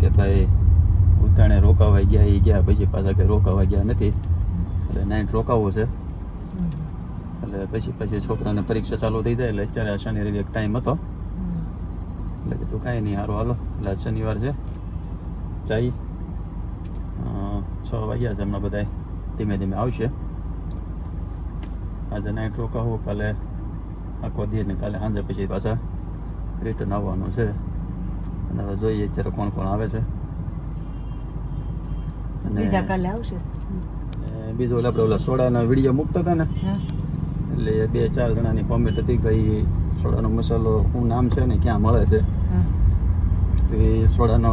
કે ભાઈ ઉતાણે રોકાવા ગયા એ ગયા પછી પાછા કે રોકાવા ગયા નથી. એટલે નાઇટ રોકાવું છે. એટલે પછી પછી છોકરાને પરીક્ષા ચાલુ થઈ જાય એટલે અત્યારે શનિ રવિ એક ટાઈમ હતો. એટલે કીધું કાંઈ નહીં સારું હાલો. એટલે શનિવાર છે. ચાઈ છ વાગ્યા છે હમણાં બધા ધીમે ધીમે આવશે. આજે નાઇટ રોકાવું કાલે આખો દે ને કાલે સાંજે પછી પાછા રિટર્ન આવવાનું છે. અને હવે જોઈએ અત્યારે કોણ કોણ આવે છે. બીજા કાલે આવશે. બીજો ઓલા આપણે ઓલા સોડાના વીડિયો મૂકતા હતા ને એટલે બે ચાર જણાની કોમેન્ટ હતી કે ભાઈ સોડાનો મસાલો શું નામ છે ને ક્યાં મળે છે. તો એ સોડાનો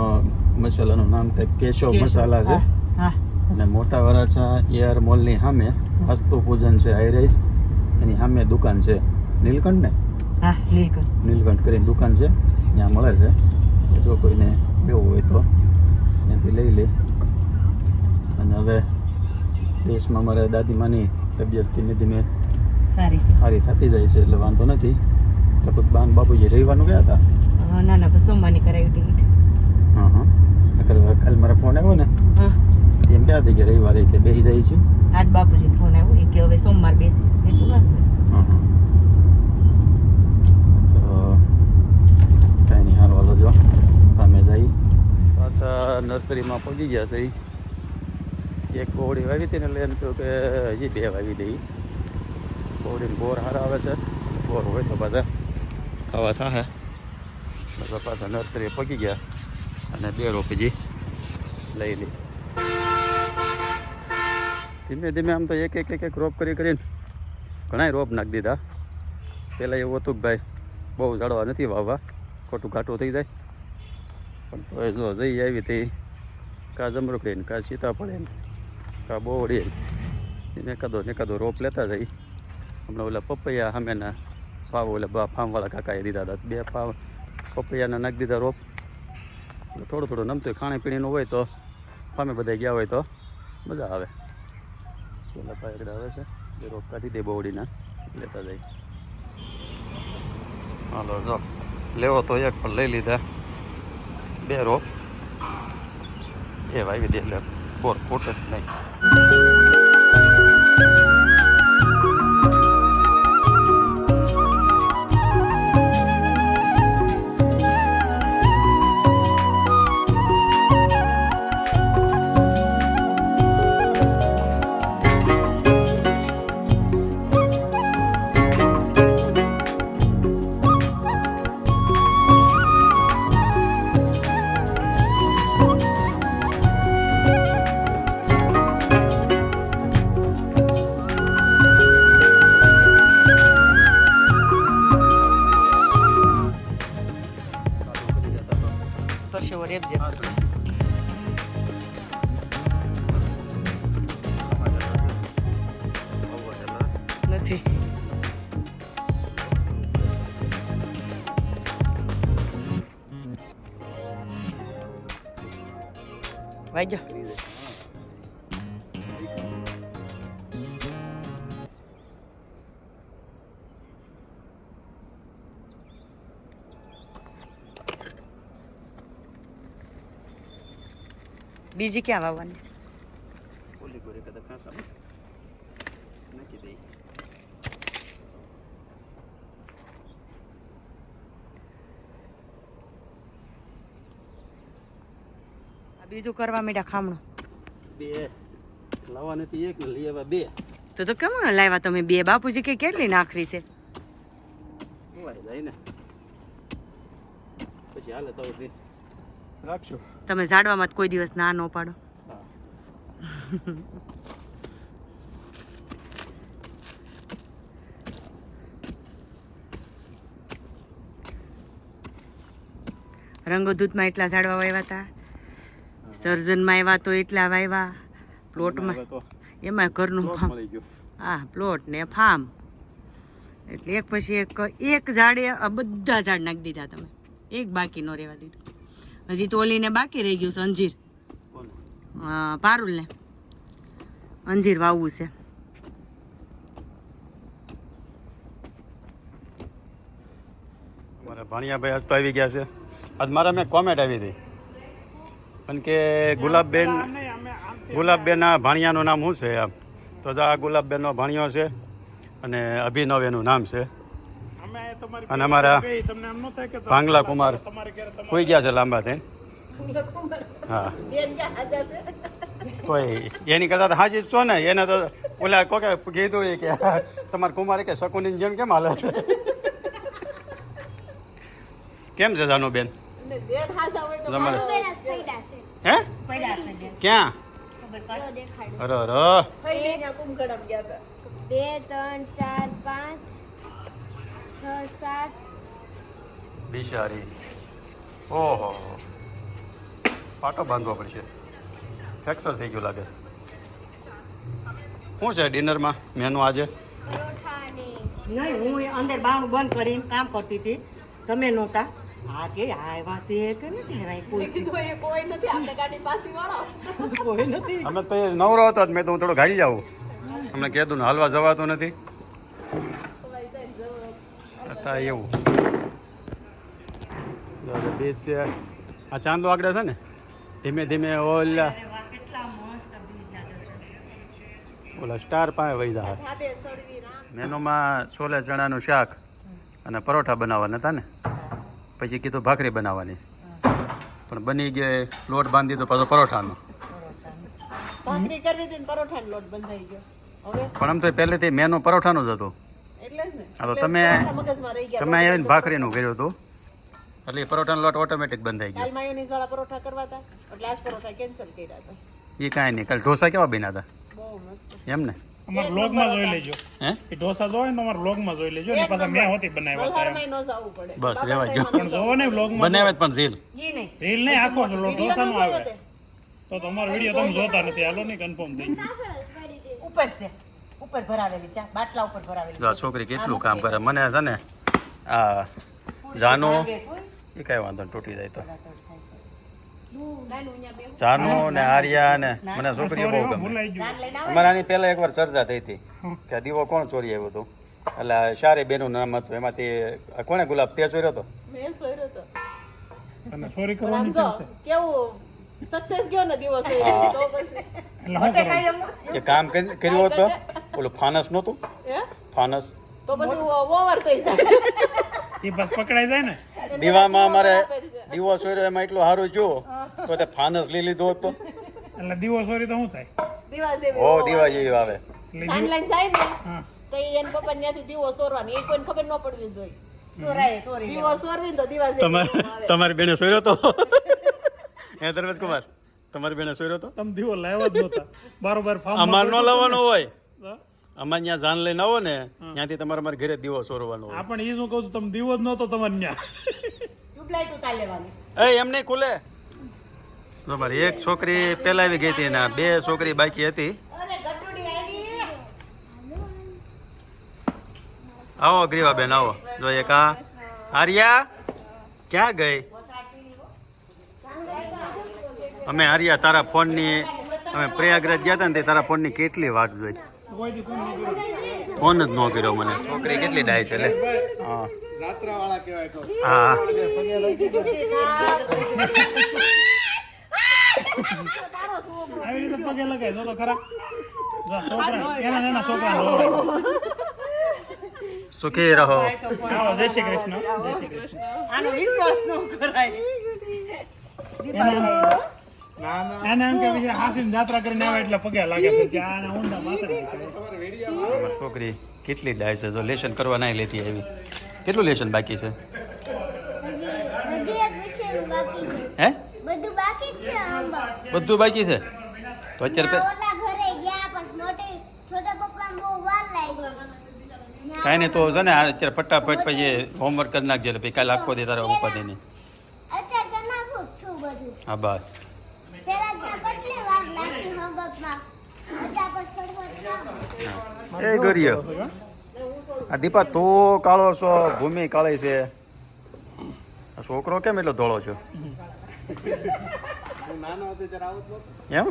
મસાલાનું નામ કંઈક કેશવ. મસાલા છે. અને મોટા વરાછા એઆર મોલની સામે વાસ્તુ પૂજન છે હાઈરાઈઝ એની સામે દુકાન છે. નીલકંઠ ને નીલકંઠ. નીલકંઠ કરીને દુકાન છે. ત્યાં મળે છે. જો કોઈને લેવું હોય તો ત્યાંથી લઈ લે. અને હવે દેશમાં મારા દાદીમાની તબિયત ધીમે ધીમે સારી સારી થતી જાય છે એટલે વાંધો નથી. લગભગ બાન બાપુજી રવિવારનું ગયા હતા? ના ના સોમવારની કરાવી ટિકિટ હા હા. નકર કાલે મારા ફોન આવ્યો ને હા. એમ ક્યાં હતી કે રવિવારે કે બેસી જાય છે? આજ બાપુજી ફોન આવ્યો કે હવે સોમવાર બેસીશ. વાંધો હા હા તો કાંઈ નહીં હારો હાલો જો સામે જઈ પાછા નર્સરીમાં પહોંચી ગયા છે. એક કોવડી વાવી હતી ને એટલે એમ થયું કે હજી બે વાવી દઈ કોવડીને બોર સારા આવે છે. બોર હોય તો પાછા ખાવા થાય એટલે પાછા નર્સરી પગી ગયા અને બે રોપીજી લઈ લઈ ધીમે ધીમે આમ તો એક એક એક એક રોપ કરી કરીને ઘણાય રોપ નાખી દીધા. પહેલાં એવું હતું કે ભાઈ બહુ ઝાડવા નથી વાવવા. ખોટું ઘાટું થઈ જાય. પણ તો જો જઈ આવી તે કા જમરૂખડી ને કા સીતાફળ ને કા બોવડી એને એકાદો ને એકાદો રોપ લેતા જઈ. હમણાં ઓલા પપૈયા સામેના પાવ ઓલા બા ફાર્મવાળા કાકાએ દીધા હતા. બે પાવ પપૈયાના નાખી દીધા રોપ. થોડું થોડું નમતું ખાણીપીણીનું હોય તો ફામે બધા ગયા હોય તો મજા આવે. પેલા પાયકડા આવે છે. એ રોપ કાઢી દે બોવડીના. લેતા જાય હાલો, જો. લેવો તો એક પણ લઈ લીધા. બે રોપ એ વાવી દે એટલે બોર ફૂટે નહીં. બીજી ક્યાં વાવવાની છે? ઓલી ગોરી કદાચ ખાસા નાખી દઈ આ બીજું કરવા મીઠા ખામણું. બે. લાવવા નથી એક ને લઈ આવ્યા બે. તો તો કેમ લાવ્યા તમે બે? બાપુજી કે કેટલી નાખવી છે? ખવાઈ જાય ને. પછી હાલે તો રાખશું તમે ઝાડવામાં કોઈ દિવસ ના ન પાડો. રંગદૂતમાં એટલા ઝાડવા વાવ્યા હતા સર્જનમાં આવ્યા તો એટલા વાવ્યા પ્લોટમાં એમાં ઘરનું ફાર્મ હા પ્લોટ ને ફાર્મ એટલે એક પછી એક એક ઝાડે આ બધા ઝાડ નાખી દીધા તમે. એક બાકી ન રહેવા દીધું. હજી તો ઓલીને બાકી રહી ગયું છે અંજીર. કોને? અ, પારુલને. અંજીર વાવવું છે. મારા ભાણિયાભાઈ આજ તો આવી ગયા છે. આજ મારા મેં કોમેન્ટ આવી હતી. પણ કે ગુલાબબેન ગુલાબબેનના ભાણિયાનું નામ શું છે આમ તો જો આ ગુલાબબેનનો ભાણિયો છે અને અભિનવ એનું નામ છે. અને અમારા ભાંગલા કુમાર કોઈ ગયા છે લાંબા થઈને. હા. કોઈ એની કરતા તો હાજી જ છો ને એને તો ઓલા કોકે કીધું એ કે તમારા કુમારે કે શકુની જેમ કેમ હાલે? કેમ છે જાનુબેન તમારે હે? ક્યાં? અરે અરે. બે ત્રણ ચાર પાંચ. સાત બિચારી. ઓહો. પાટો બાંધવો પડશે. ફ્રેક્ચર થઈ ગયું લાગે. શું છે ડિનરમાં મેનુ આજે? નહીં હું અંદર બાણું બંધ કરીને કામ કરતી હતી. તમે નહોતા. હા કે આવ્યા છે કે નથી કોઈ અમે તો નવરો હતો જ મેં તો હું થોડો ગાડી જાઉં. અમને કીધું ને હાલવા જવાતું નથી. હતા એવું. બીચ છે. આ ચાંદો આગળ છે ને? ધીમે ધીમે ઓલા ઓલા સ્ટાર પાસે વૈદા મેનુમાં છોલે ચણાનું શાક અને પરોઠા બનાવવાના હતા ને? પછી કીધું ભાખરી બનાવવાની. પણ બની ગયો લોટ બાંધી તો પાછો પરોઠાનો. ભાખરી કરવી હતી ને પરોઠાનો લોટ બંધાઈ ગયો. હવે? પણ આમ તો પહેલેથી મેનુ પરોઠાનું જ હતું. હા તો તમે પરોઠા મગજમાં રહી ગયા. તમે આવીને ભાખરીનું કર્યું હતું? એટલે પરોઠાનો લોટ ઓટોમેટિક બંધાઈ ગયો. માયોનીઝ વાળા પરોઠા કરવા હતા એટલે આજ પરોઠા કેન્સલ કર્યા હતા. એ કાંઈ નહીં કાલે ઢોસા કેવા બન્યા હતા? બહુ મસ્ત. એમ ને? અમારા બ્લોગમાં જોઈ લેજો. હે? એ ઢોસા જોવે ને અમારા બ્લોગમાં જોઈ લેજો ને પાછા મેં હોતી બનાવ્યા હતા બસ રહેવા જો પણ જોવો ને બ્લોગમાં બનાવે પણ રીલ ઈ નહીં. રીલ નહીં આખો જ ઢોસા નો આવે. તો. તમારો વીડિયો તમે જોતા નથી. હાલો નહીં કન્ફર્મ થઈ ગયું. ઉપર છે. ઉપર ભરાવેલી ચા બાટલા ઉપર ભરાવેલી જો છોકરી કેટલું કામ કરે? મને છે ને આ જાનો એ કાંઈ વાંધો નહીં તૂટી જાય તો. જાનો ને આર્યા ને મને છોકરીઓ બહુ ગમે. અમારે આની પહેલા એકવાર ચર્ચા થઈ હતી કે દીવો કોણ ચોરી આવ્યો હતું? એટલે શારે બેનું નામ હતું એમાંથી કોણે ગુલાબ તે ચોર્યો હતો? મેં સોયરો તો અને ચોરી કરવાની કેવું સક્સેસ ગયો ને દિવસ કામ કરી- કર્યું હતો ઓલું ફાનસ નહોતું? ફાનસ. તો પછી ઓવર થઈ જાય એ બસ પકડાઈ જાય ને? દીવામાં અમારે દીવો સોર્યો એમાં એટલું સારું જો તો તે ફાનસ લઈ લીધો હતો. એટલે દીવો ચોરી તો શું થાય? ઓ દીવા જેવી આવે. ઓનલાઈન જાય ને તો ઈ પપ્પા ત્યાંથી દીવો સોરવાની. એ કોઈને ખબર ન પડવી જોઈએ. Sorry sorry. તમારે તમારી બેને સોર્યો તો હે ધર્મેશ કુમાર તમારી બેને ચોર્યો તો તમે દીવો લાવ્યા જ નહોતા. બારોબાર અમાર ન લાવવાનો હોય. અમારે ત્યાં જાન લઈને આવો ને ત્યાંથી તમારે મારે ઘરે દીવો સોરવાનો હા પણ એ શું કહું છું તમે દીવો જ નહોતો તમારે ત્યાં. ટ્યુબલાઇટ ઉતાર લેવાની. એ એમ નહીં ખુલે. બરાબર એક છોકરી પેલા આવી ગઈ હતી ને બે છોકરી બાકી હતી. આવો. ગ્રીવા બેન આવો. જોઈએ કા આર્યા ક્યાં ગઈ? અમે આર્યા તારા ફોનની અમે પ્રયાગરાજ ગયા હતા ને તારા ફોનની કેટલી વાત જોઈ. ફોન જ ન કર્યો મને. છોકરી કેટલી ડાય છે લે. હા. હા. આવી રીતે પગે લગાય જો તો ખરા. છોકરા એના નાના છોકરા સુખી રહો. જય શ્રી કૃષ્ણ. જય શ્રી કૃષ્ણ. આનો વિશ્વાસ ન કરાય. એના એમ કે બીજા હાસીને જાત્રા કરીને આવે એટલે પગે લાગે છે કે આના ઊંડા માથે છોકરી કેટલી ડાય છે? જો લેશન કરવા ના લેતી આવી. કેટલું લેશન બાકી છે? હે? બધું બાકી છે? બધું બાકી છે તો અત્યારે પે- ઓલા ઘરે ગયા પછી મોટી છોટા પપ્પાને બહુ વાર લાગી કાંઈ નહીં તો છે ને અત્યારે ફટાફટ પછી હોમવર્ક કરી નાખજે એટલે પછી કાલે આખો દે તારે ઉપાધિ નહીં. હા બસ પેલા ત્યાં કેટલી વાર લાગતી હોમવર્કમાં અત્યારે પછી ફટફટ કામ. એ ગરીયો આ દીપા તું કાળો છો ભૂમિ કાળી છે. છોકરો કેમ એટલો ધોળો છો? એમ?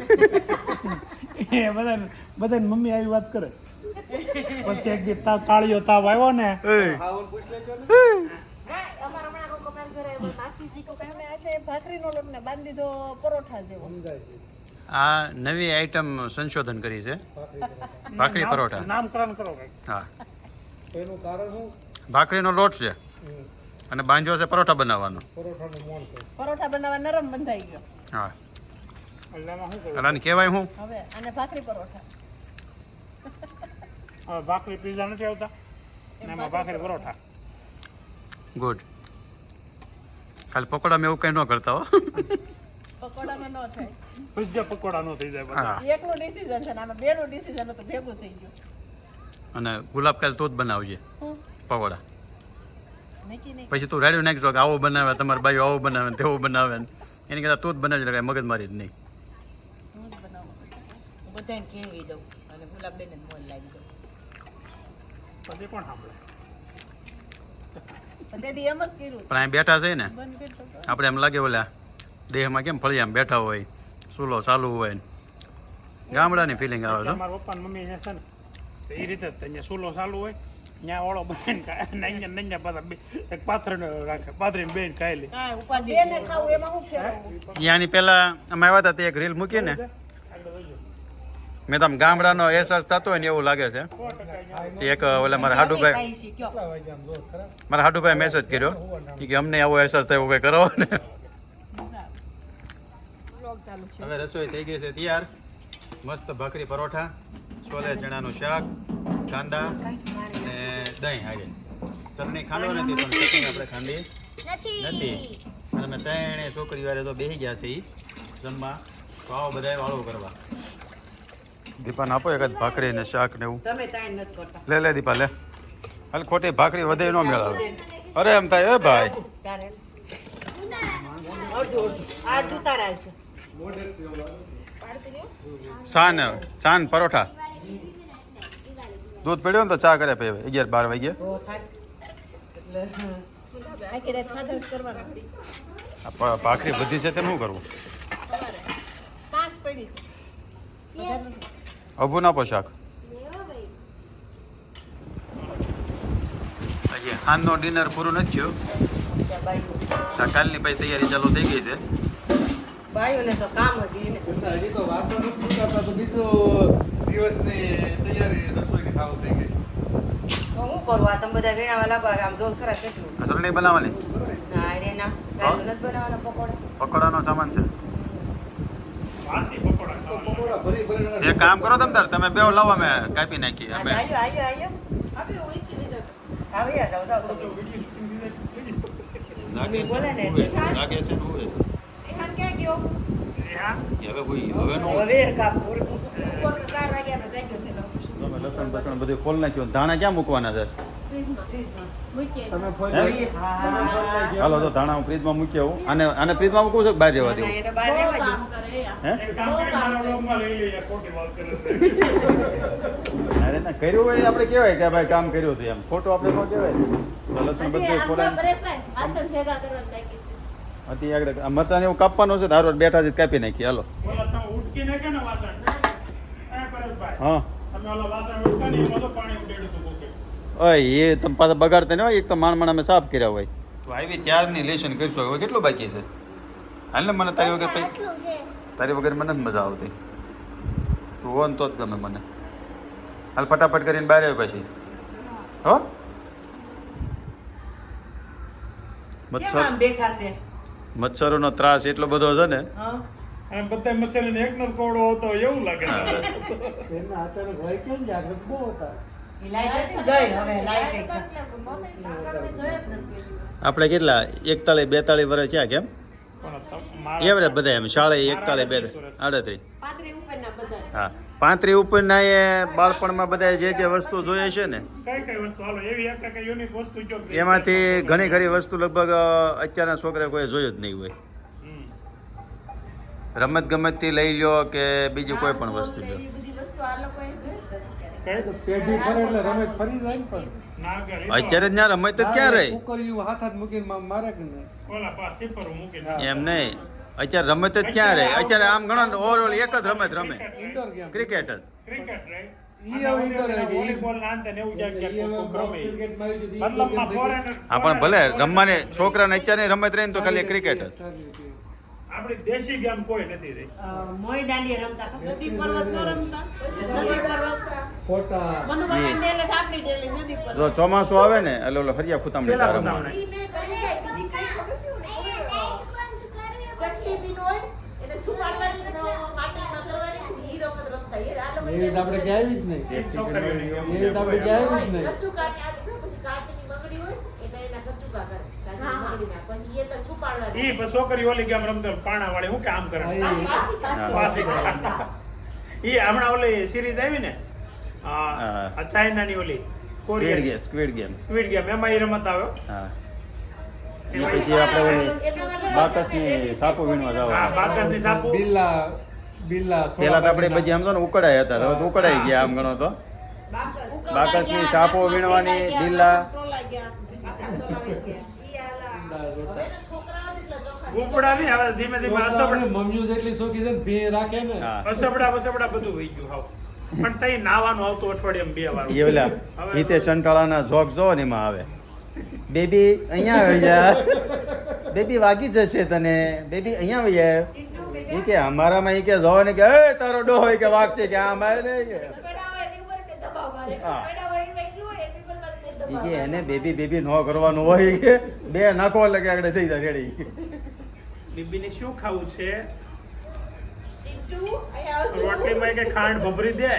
એ બધા બધા મમ્મી આવી વાત કરે. પછી એક દી તાવ કાળિયો તાવ આવ્યો ને. માસીજી કો કહે મેં ભાખરીનો લોટ ને બાંધી દીધો પરોઠા જેવો. આ નવી આઈટમ સંશોધન કરી છે. ભાખરી પરોઠા. નામકરણ કરો હા. ભાખરીનો લોટ છે. અને બાંજો છે પરોઠા બનાવવાનો. પરોઠા બનાવવા નરમ બંધાઈ ગયો. હા. શું આને કહેવાય હું? હવે અને ભાખરી પરોઠા. હવે ભાખરી પીઝા નથી આવતા? ને એમાં ભાખરી પરોઠા. ગુડ ખાલી પકોડામાં એવું કંઈ ન કરતા હો. પકોડામાં ન થાય. ભજીયા પકોડા નો થઈ જાય એકનું ડિસિઝન છે આમાં બેનું ડિસિઝન હતું ભેગું થઈ ગયું. અને ગુલાબ કાલ તો જ બનાવજે પકોડા. પછી તું રેડી નાખજો કે આવો બનાવે તમારા બાઈ આવો બનાવે ને તેવો બનાવે ને. એની કરતાં તું જ બનાવજે કાંઈ મગજમારી જ નહીં. હું જ બનાવું. હું બધાને દઉં અને ગુલાબબેન દઉં. સાંભળે? પણ બેઠા છે ને આપણે એમ લાગે ઓલા દેહમાં કેમ ફળિયામાં બેઠા હોય ચૂલો ચાલુ હોય. ગામડાની ફિલિંગ આવે છે મારા પપ્પા ને મમ્મી અહીંયા છે ને તો એ રીતે જ અહીંયા ચૂલો ચાલુ હોય ત્યાં ઓળો પાછા એક રાખે. પાથરીને બેન ખાઈ લે. કાંઈ ઉપાધિ જ બેને ફેરવવું ત્યાંની પહેલા અમે આવ્યા હતા તે એક રીલ મૂકી ને મેં તમે ગામડાનો અહેસાસ થતો હોય ને એવું લાગે છે. એક ઓલા મારા હાડુભાઈ મારા હાડુભાઈ મેસેજ કર્યો. કે અમને આવો અહેસાસ થયો કંઈ કરો ને? હવે રસોઈ થઈ ગઈ છે તૈયાર. મસ્ત ભાખરી પરોઠા છોલે ચણાનું શાક કાંદા અને દહીં હાજર ચટણી ખાંડો નથી પણ ચટણી આપણે ખાંડી નથી. અને અમે ત્રણે છોકરી વારે તો બેસી ગયા છે એ જમવા. તો આવો બધાય વાળો કરવા. દીપાને આપો એક જ ભાખરી ને શાક ને એવું. લે લે દીપા લે. હાલ ખોટી ભાખરી વધે ન મેળાવે અરે એમ થાય એ ભાઈ. સાન સાન, પરોઠા. દૂધ પડ્યો ને તો ચા કરે પછી અગિયાર બાર વાગે ભાખરી બધી છે તે શું કરવું? અભુ ના પોશાક. હાનનો ડિનર પૂરું નથી થયું. કાલની પછી તૈયારી ચાલુ થઈ ગઈ છે. ભાઈઓને તો કામ જ એને. હજી તો વાસણ જ પૂરતા તો બીજો દિવસની તૈયારી રસોઈની ચાલુ થઈ ગઈ. તો હું કરું? આ તમે બધા વેણાવા લાગવા આમ જોર ખરા કેટલું? ચટણી બનાવવાની? ના રે ના. ગાયનું નથી બનાવવાના પકોડા. પકોડાનો સામાન છે. વાસી પકોડા પકોડા ભરી ભરી એક કામ કરો તમે તાર તમે બે લાવો અમે કાપી નાખીએ અમે. આયો આયો આયો. આપ્યું whisky લીધું. આવી જાવ જાવ લાગે છે લાગે ક્યાં ગયો? હવે હુઈ હવે નો હવે કામ ઉપર ચાર વાગ્યાનો જાગ્યો છે તમે લસણ બસણ બધું ખોલ નાખ્યો. ધાણા ક્યાં મૂકવાના છે? ફ્રીજમાં, ફ્રીજમાં. મૂકીએ છીએ. તમે ફોન હે? કરી હાલો તો ધાણા હું ફ્રીજમાં મૂક્યો અને આને ફ્રીજમાં મૂકું છું કે બહાર દેવું? અરે ના કર્યું હોય આપણે કહેવાય કે ભાઈ કામ કર્યું હતું એમ. ખોટું આપણે ન કહેવાય. તો લસણ બધું આમ હતી આગળ. આ મરચાં એવું કાપવાનું છે ધારો બેઠા જ કાપી નાખી. હાલો. હા. ઓય એ તમે પાછા બગાડતા નહીં હોય એક તો માણ માણ અમે સાફ કર્યા હોય. તો આવી ત્યારની લેશન કરશો. હવે કેટલું બાકી છે? હાલ ને મને તારી વગર તારી વગર મને જ મજા આવતી. તું હો ને તો જ ગમે મને. હાલ ફટાફટ કરીને બહાર આવ્યો પછી. હો? મચ્છર બેઠા છે? મચ્છરોનો ત્રાસ એટલો બધો છે ને? અને બધા મચ્છરીને એકનો જ કોવડો હતો એવું લાગે એમના અચાનક હોય કેમ જાગૃત બહુ હતા. આપણે કેટલા? એકતાલીસ બેતાલીસ વર્ષ થયા કેમ? એવરેજ બધા એમ શાળા એકતાલીસ બે આડત્રીસ હા. પાંત્રીસ ઉપરના એ બાળપણમાં બધા જે જે વસ્તુ જોઈએ છે ને કઈ કઈ વસ્તુ? હાલો એવી એક કઈ યુનિક વસ્તુ કયો કે- એમાંથી ઘણી ઘણી વસ્તુ લગભગ અત્યારના છોકરા કોઈ જોયું જ નહીં હોય. રમત ગમતથી લઈ લ્યો કે બીજી કોઈ પણ વસ્તુ લ્યો. જાય અત્યારે જ ના રમત ક્યાં રહી? કુકરીયું હાથ હાથ મૂકીને મા- મારે કે નહીં? ઓલા પા સિપર મૂકીને. એમ નહીં. અત્યારે રમત જ ક્યાં રહે. અત્યારે આમ ગણો ને ઓવરઓલ એક જ રમત રમે. ક્રિકેટ જ. ક્રિકેટ રહી પણ ભલે રમવાની છોકરાને અત્યારે રમત રહી ને તો ખાલી ક્રિકેટ જ. આપણી દેશી ગેમ કોઈ નથી રહી. મોઈ દાંડિયા રમતા નદી પર્વત ન રમતા? નદી પર્વત. ખોટા મનુભાઈ ડેલે આપણી ડેલી નદી પર્વત. જો ચોમાસું આવે ને એટલે ઓલો હરિયા ખુતામણી પેલા રમવાનું બતાવણે. ઈ મેં કરી જાય બીજી કઈ ખબર છે ઓલી સટ્ટી બીન હોય એને છુપાડવાની માટીમાં કરવાની પછી ઈ રમત રમતા એ આ લોકો એવી આપણે ક્યાંય જ નહીં. એક છોકરીઓની ગેમ એવી આપણે ક્યાંય જ નહીં. કચુકાની આ પછી કાચની બંગડી હોય એટલે એના કચુકા કરે. પછી એ તો છુપાડવાની. ઈ છોકરી ઓલી ગેમ રમતો પાણા વાળી હું કે આમ કરે? પાછી. ઈ હમણાં ઓલી સિરીઝ આવી ને? આ હા. આ ચાઇનાની ઓલી squid game squid game squid game એમાં એ રમત આવ્યો હા. એ પછી આપણે બાકસની સાપો વીણવા જવા. બાકસની સાપો. બિલ્લા બિલ્લા પેલા તો આપણે પછી આમ તો ને ઉકળાય હતા હવે તો ઉકળાઈ ગયા આમ ગણો તો. બાકસની સાપો વીણવાની બિલ્લા. ગુપડા નહીં હવે ધીમે ધીમે અસબડા મમ્મીઓ જેટલી શોખી છે ને ભે રાખે ને. અસબડા બસબડા બધું વહી ગયું હાવ. પણ તઈ નાવાનું આવતું બે વાર. એ ઓલા હિતે સંટાળાના જોક જો ને એમાં આવે. બેબી અહીંયા આવી જા. બેબી વાગી જશે તને. બેબી અહીંયા આવી જાય. એ કે અમારામાં એ કે જો ને કે એ તારો ડો હોય કે વાગ છે કે આ આવે ને કે. એની કે બેબી બેબી નો કરવાનું હોય કે બે નાખો એટલે કે આગળ થઈ જાય રેડી. બીબીને શું ખાવું છે? રોટલીમાં કે ખાંડ ભભરી દે.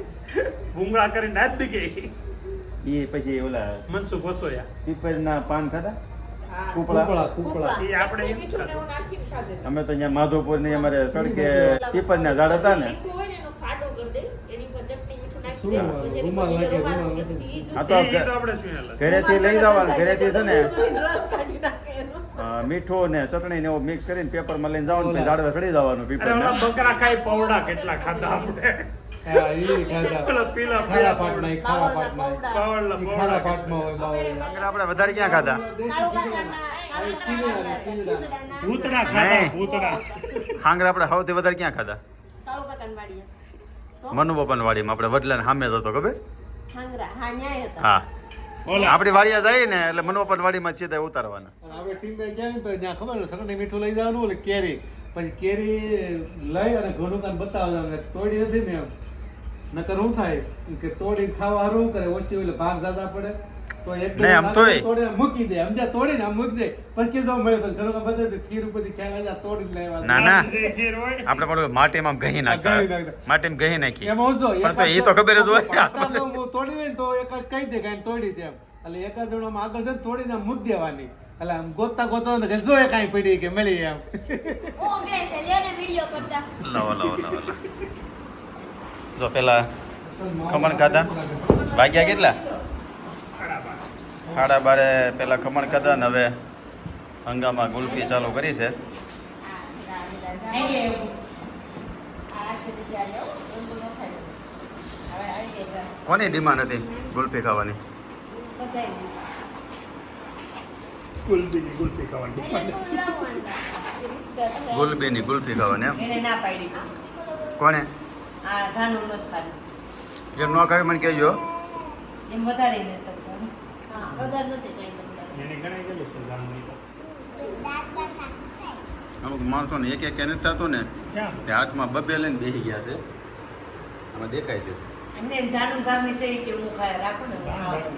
ભૂંગળા કરી નાખ દી ઈ પછી ઓલા મનસુખ વસોયા. પીપરના પાન ખાધા. કૂપળા? કૂપળા આપણે ને. અમે તો અહીંયા માધવપુરની અમારે સડકે પીપરના ઝાડ હતા ને. ને ઘરેથી લઈ જવાનું ઘરેથી છે ને? મીઠો ને ચટણી ને એવું મિક્સ કરીને પેપરમાં લઈને જવાનું ઝાડવા ચડી જવાનું અરે બકરા ખાઈ પૌડા કેટલા ખાધા આપણે. હા ઈ ખાધા. પેલા પીલા. ખારા પાટમાં ઈ ખારા પાટમાં ઈ. ખારા પાટમાં હોય બાવળિયા. આપણે વધારે ક્યાં ખાધા. ભૂતડા ખાધા. હાંગર આપણે સૌથી વધારે ક્યાં ખાધા? મનુ બાપાની વાડીમાં આપણે વડલાને સામે જ હતો ખબર? હા, ન્યાય હતા. આપણી વાડીયા જાય ને એટલે મનુ બાપાની વાડીમાં સીધા ઉતારવાના આપણે ટીમે જાય ને તો ત્યાં ખબર છે મીઠું લઈ જવાનું એટલે કેરી. પછી કેરી લઈ અને ઘણું કાન બતાવવાનું તોડી નથી ને એમ. નકર શું થાય? કે તોડી ખાવા હારું કરે? ઓછી એટલે ભાગ જાદા પડે. તો એક. તોડી મૂકી દે. સમજ્યા? તોડી ને મૂકી દે. પછી જો મળે પછી ઘણું કામ ખીર ઉપરથી ખ્યાલ આવી તોડી લેવા ના ના. જે આપણે પણ માટીમાં ઘહી નાખતા. માટીમાં ઘહી નાખી એમાં ઓછો પણ તો એ તો ખબર જ હોય હું તોડી દે ને તો એક જ કહી દે કે તોડી છે એમ. એટલે એકાદ જણમાં આગળ છે ને તોડીને આમ મૂકી દેવાની. એટલે આમ ગોતતા ગોતતા ને કે જો એ કાઈ પડી કે મળી એમ. ઓ ગ્રેસ લે ને વિડિયો કરતા. લાવો લાવો લાવો. જો પેલા ખમણ ખાધા? વાગ્યા કેટલા? સાડા બારે પેલા ખમણ ખાધા ને હવે હંગામા ગુલ્ફી ચાલુ કરી છે. કોની ડિમાન્ડ હતી ગુલ્ફી ખાવાની? ગુલબીની ગુલફી ખાવાની તું ગુલબીની ગુલ્ફી ખાવાની એમ? એને ના પાડી કોને આ જાનું નો ખાધું જેમ ન ખાવી મને કહેજો. એમ વધારે ને તો હા, વધારે નથી કાંઈ ગયેલી છે તો. અમુક માણસોને એક એક એને થતું ને તે હાથમાં બબે લઈને બેસી ગયા છે. આમાં દેખાય છે. એમને જાનું ગામી છે કે હું ખાય રાખું ને હું.